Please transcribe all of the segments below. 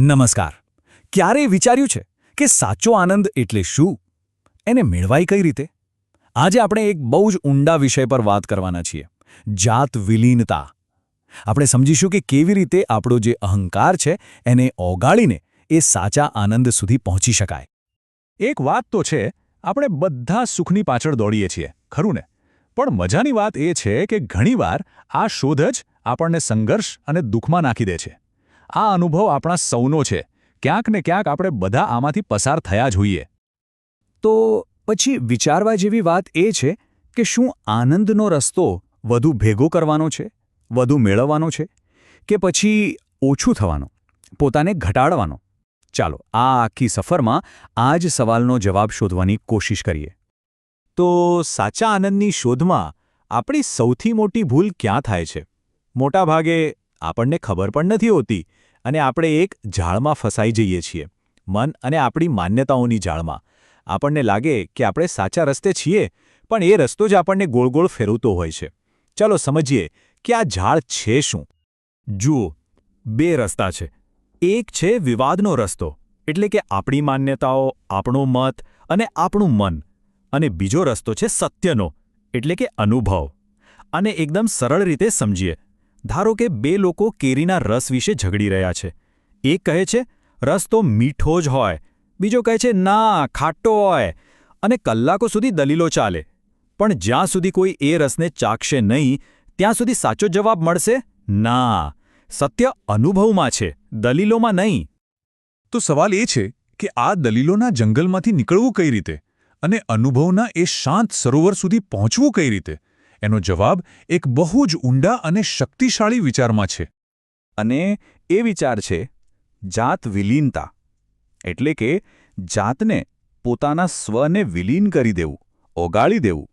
નમસ્કાર. ક્યારેય વિચાર્યું છે કે સાચો આનંદ એટલે શું? એને મેળવાય કઈ રીતે? આજે આપણે એક બહુ જ ઊંડા વિષય પર વાત કરવાના છીએ. જાત વિલીનતા. આપણે સમજીશું કે કેવી રીતે આપણો જે અહંકાર છે એને ઓગાળીને એ સાચા આનંદ સુધી પહોંચી શકાય. એક વાત તો છે, આપણે બધા સુખની પાછળ દોડીએ છીએ, ખરું ને? પણ મજાની વાત એ છે કે ઘણીવાર આ શોધ જ આપણને સંઘર્ષ અને દુઃખમાં નાખી દે છે. આ અનુભવ આપણા સૌનો છે. ક્યાંક ને ક્યાંક આપણે બધા આમાંથી પસાર થયા જોઈએ. તો પછી વિચારવા જેવી વાત એ છે કે શું આનંદનો રસ્તો વધુ ભેગો કરવાનો છે? વધુ મેળવવાનો છે? કે પછી ઓછું થવાનો? પોતાને ઘટાડવાનો? ચાલો, આ આખી સફરમાં આ જ સવાલનો જવાબ શોધવાની કોશિશ કરીએ. તો સાચા આનંદની શોધમાં આપણી સૌથી મોટી ભૂલ ક્યાં થાય છે? મોટાભાગે આપણને ખબર પણ નથી હોતી અને આપણે એક ઝાળમાં ફસાઈ જઈએ છીએ. મન અને આપણી માન્યતાઓની ઝાળમાં આપણને લાગે કે આપણે સાચા રસ્તે છીએ, પણ એ રસ્તો જ આપણને ગોળ ગોળ ફેરવતો હોય છે. ચાલો સમજીએ કે આ ઝાડ છે શું. જુઓ, બે રસ્તા છે. એક છે વિવાદનો રસ્તો, એટલે કે આપણી માન્યતાઓ, આપણો મત અને આપણું મન. અને બીજો રસ્તો છે સત્યનો, એટલે કે અનુભવ. અને એકદમ સરળ રીતે સમજીએ. ધારો કે બે લોકો કેરીના રસ વિશે ઝઘડી રહ્યા છે. એક કહે છે, રસ તો મીઠો જ હોય. બીજો કહે છે, ના, ખાટો હોય. અને કલાકો સુધી દલીલો ચાલે. પણ જ્યાં સુધી કોઈ એ રસને ચાખશે નહીં, ત્યાં સુધી સાચો જવાબ મળશે, ના. સત્ય અનુભવમાં છે, દલીલોમાં નહીં. તો સવાલ એ છે કે આ દલીલોના જંગલમાંથી નીકળવું કઈ રીતે? અને અનુભવના એ શાંત સરોવર સુધી પહોંચવું કઈ રીતે? એનો જવાબ એક બહુ જ ઊંડા અને શક્તિશાળી વિચારમાં છે. અને એ વિચાર છે, જાત વિલીનતા, એટલે કે જાતને પોતાના સ્વને વિલીન કરી દેવું, ઓગાળી દેવું.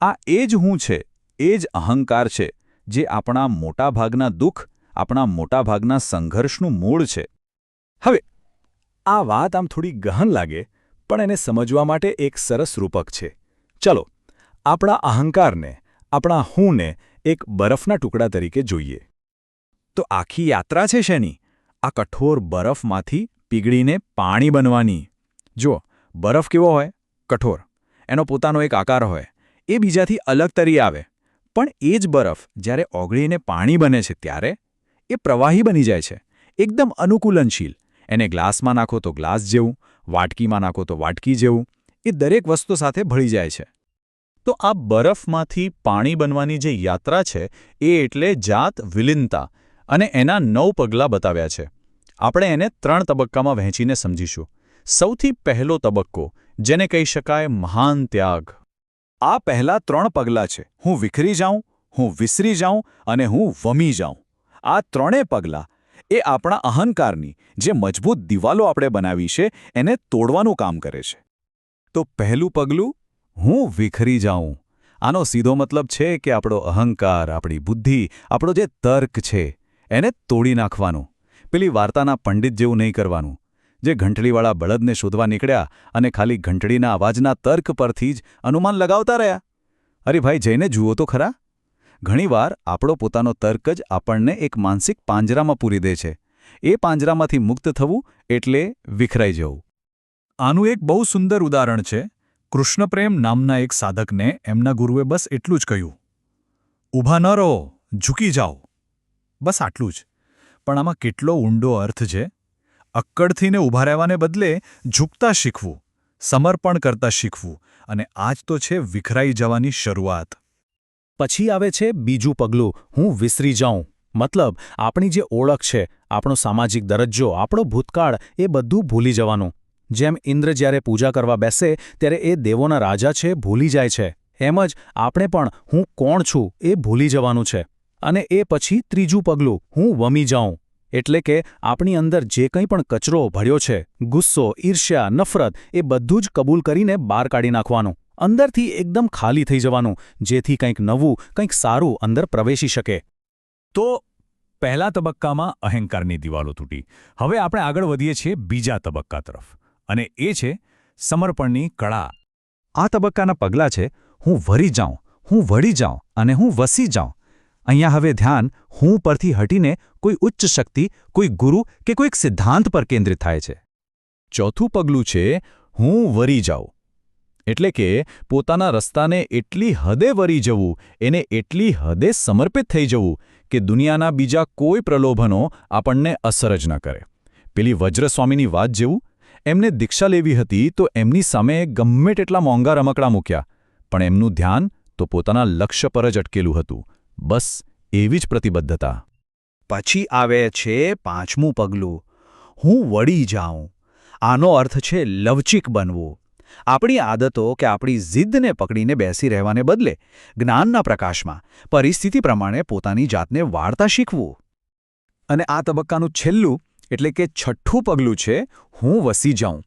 આ એ જ હું છે, એ જ અહંકાર છે, જે આપણા મોટાભાગના દુઃખ, આપણા મોટાભાગના સંઘર્ષનું મૂળ છે. હવે, આ વાત આમ થોડી ગહન લાગે, પણ એને સમજવા માટે એક સરસ રૂપક છે. ચલો, આપણા અહંકારને આપણા હુંને એક બરફના ટુકડા તરીકે જોઈએ. તો આખી યાત્રા છે શેની? આ કઠોર બરફમાંથી પીગળીને પાણી બનવાની. જો બરફ કેવો હોય? કઠોર. એનો પોતાનો એક આકાર હોય. એ બીજાથી અલગ તરી આવે. પણ એ જ બરફ જ્યારે ઓગળીને પાણી બને છે ત્યારે, એ પ્રવાહી બની જાય છે. એકદમ અનુકૂલનશીલ. એને ગ્લાસમાં નાખો તો ગ્લાસ જેવું, વાટકીમાં નાખો તો વાટકી જેવું. એ દરેક વસ્તુ સાથે ભળી જાય છે. તો આ બરફમાંથી પાણી બનવાની જે યાત્રા છે, એ એટલે જાત વિલીનતા અને એના નવ પગલાં બતાવ્યા છે. આપણે એને ત્રણ તબક્કામાં વહેંચીને સમજીશું. સૌથી પહેલો તબક્કો, જેને કહી શકાય મહાન ત્યાગ. આ પહેલા ત્રણ પગલાં છે. હું વિખરી જાઉં, હું વિસરી જાઉં અને હું વમી જાઉં. આ ત્રણેય પગલાં એ આપણા અહંકારની જે મજબૂત દિવાલો આપણે બનાવી છે, એને તોડવાનું કામ કરે છે. તો પહેલું પગલું હું વિખરી જાઉં. આનો સીધો મતલબ છે કે આપણો અહંકાર, આપણી બુદ્ધિ, આપણો જે તર્ક છે, એને તોડી નાખવાનું. પેલી વાર્તાના પંડિત જેવું નહીં કરવાનું. જે ઘંટડીવાળા બળદને શોધવા નીકળ્યા અને ખાલી ઘંટડીના અવાજના તર્ક પરથી જ અનુમાન લગાવતા રહ્યા. અરે ભાઈ, જઈને જુઓ તો ખરા. ઘણીવાર આપણો પોતાનો તર્ક જ આપણને એક માનસિક પાંજરામાં પૂરી દે છે. એ પાંજરામાંથી મુક્ત થવું એટલે વિખરાઈ જવું. આનું એક બહુ સુંદર ઉદાહરણ છે. કૃષ્ણપ્રેમ નામના એક સાધકને એમના ગુરુએ બસ એટલું જ કહ્યું. ઊભા ન રહો, ઝૂકી જાઓ. બસ આટલું જ. પણ આમાં કેટલો ઊંડો અર્થ છે? અક્કડથીને ઊભા રહેવાને બદલે ઝૂકતા શીખવું, સમર્પણ કરતા શીખવું, અને આ તો છે વિખરાઈ જવાની શરૂઆત. પછી આવે છે બીજું પગલું, હું વિસરી જાઉં. મતલબ, આપણી જે ઓળખ છે, આપણો સામાજિક દરજ્જો, આપણો ભૂતકાળ, એ બધું ભૂલી જવાનું. જેમ ઇન્દ્ર જ્યારે પૂજા કરવા બેસે, ત્યારે એ દેવોના રાજા છે, ભૂલી જાય છે. એમ જ આપણે પણ, હું કોણ છું, એ ભૂલી જવાનું છે. અને એ પછી ત્રીજું પગલું, હું વમી જાઉં. એટલે કે, આપણી અંદર જે કંઈ પણ કચરો ભર્યો છે, ગુસ્સો, ઈર્ષ્યા, નફરત, એ બધું જ કબૂલ કરીને બહાર કાઢી નાખવાનું. અંદરથી એકદમ ખાલી થઈ જવાનું, જેથી કંઈક નવું, કંઈક સારું અંદર પ્રવેશી શકે. તો, પહેલા તબક્કામાં અહંકારની દિવાલો તૂટી. હવે આપણે આગળ વધીએ છીએ બીજા તબક્કા તરફ. અને એ છે સમર્પણની કળા. આ તબક્કાના પગલાં છે, હું વરી જાઉં, હું વળી જાઉં અને હું વસી જાઉં. અહીંયા હવે ધ્યાન, હું પરથી હટીને કોઈ ઉચ્ચ શક્તિ, કોઈ ગુરુ કે કોઈક સિદ્ધાંત પર કેન્દ્રિત થાય છે. ચોથું પગલું છે, હું વરી જાઉં. એટલે કે, પોતાના રસ્તાને એટલી હદે વરી જવું, એને એટલી હદે સમર્પિત થઈ જવું, કે દુનિયાના બીજા કોઈ પ્રલોભનો આપણને અસર જ ન કરે. પેલી વજ્રસ્વામીની વાત જેવું એમને દીક્ષા લેવી હતી તો એમની સામે ગમે તેટલા મોંઘા રમકડા મૂક્યા, પણ એમનું ધ્યાન તો પોતાના લક્ષ્ય પર જ અટકેલું હતું. બસ એવી જ પ્રતિબદ્ધતા. પછી આવે છે પાંચમું પગલું. હું વળી જાઉં. આનો અર્થ છે લવચીક બનવું. આપણી આદતો કે આપણી જિદ્દને પકડીને બેસી રહેવાને બદલે જ્ઞાનના પ્રકાશમાં, પરિસ્થિતિ પ્રમાણે પોતાની જાતને વાર્તા શીખવું. અને આ તબક્કાનું છેલ્લું એટલે કે છઠ્ઠું પગલું છે, હું વસી જાઉં.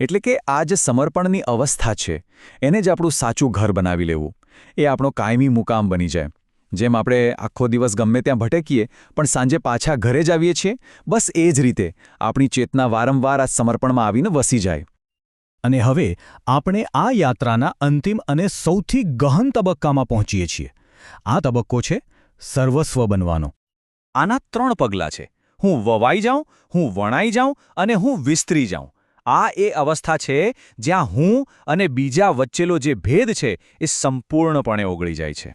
એટલે કે આ જે સમર્પણની અવસ્થા છે. એને જ આપણું સાચું ઘર બનાવી લેવું. એ આપણો કાયમી મુકામ બની જાય. જેમ આપણે આખો દિવસ ગમે ત્યાં ભટકીએ, પણ સાંજે પાછા ઘરે જ આવીએ છીએ, બસ એ જ રીતે આપણી ચેતના વારંવાર આ સમર્પણમાં આવીને વસી જાય. અને હવે આપણે આ યાત્રાના અંતિમ અને સૌથી ગહન તબક્કામાં પહોંચીએ છીએ. આ તબક્કો છે, સર્વસ્વ બનવાનો. આના ત્રણ પગલાં છે. હું વવાઈ જાઉં, હું વણાઈ જાઉં અને હું વિસ્તરી જાઉં. આ એ અવસ્થા છે જ્યાં હું અને બીજા વચ્ચેલો જે ભેદ છે એ સંપૂર્ણપણે ઓગળી જાય છે.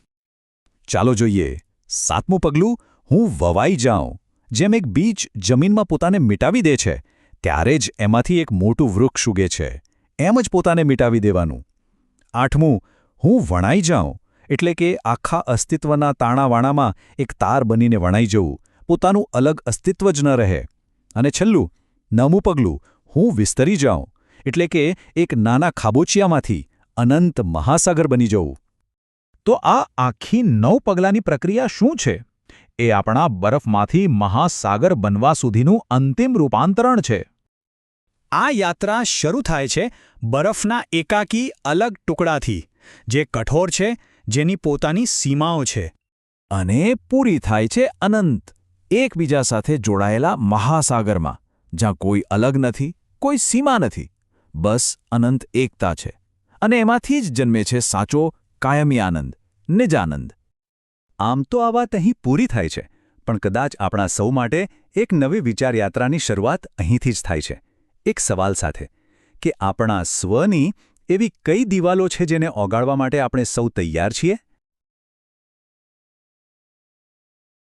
ચાલો જોઈએ. સાતમું પગલું, હું વવાઈ જાઉં. જેમ એક બીજ જમીનમાં પોતાને મિટાવી દે છે, ત્યારે જ એમાંથી એક મોટું વૃક્ષ ઉગે છે. એમ જ પોતાને મિટાવી દેવાનું. આઠમું, હું વણાઈ જાઉં, એટલે કે આખા અસ્તિત્વના તાણાવાણામાં એક તાર બનીને વણાઈ જવું. પોતાનું અલગ અસ્તિત્વ જ ન રહે. અને છેલ્લું નવમું પગલું, હું વિસ્તરી જાઉં, એટલે કે એક નાના ખાબોચિયામાંથી અનંત મહાસાગર બની જવું. તો આ આખી નવ પગલાંની પ્રક્રિયા શું છે? એ આપણા બરફમાંથી મહાસાગર બનવા સુધીનું અંતિમ રૂપાંતરણ છે. આ યાત્રા શરૂ થાય છે બરફના એકાકી અલગ ટુકડાથી, જે કઠોર છે, જેની પોતાની સીમાઓ છે. અને પૂરી થાય છે અનંત. એકબીજા સાથે જોડાયેલા મહાસાગરમાં, જ્યાં કોઈ અલગ નથી, કોઈ સીમા નથી, બસ અનંત એકતા છે અને એમાંથી જ જન્મે છે સાચો કાયમી આનંદ, નિજાનંદ. આમ તો આ વાત અહીં પૂરી થાય છે, પણ કદાચ આપણા સૌ માટે એક નવી વિચારયાત્રાની શરૂઆત અહીંથી જ થાય છે. એક સવાલ સાથે, કે આપણા સ્વની એવી કઈ દિવાલો છે જેને ઓગાળવા માટે આપણે સૌ તૈયાર છીએ?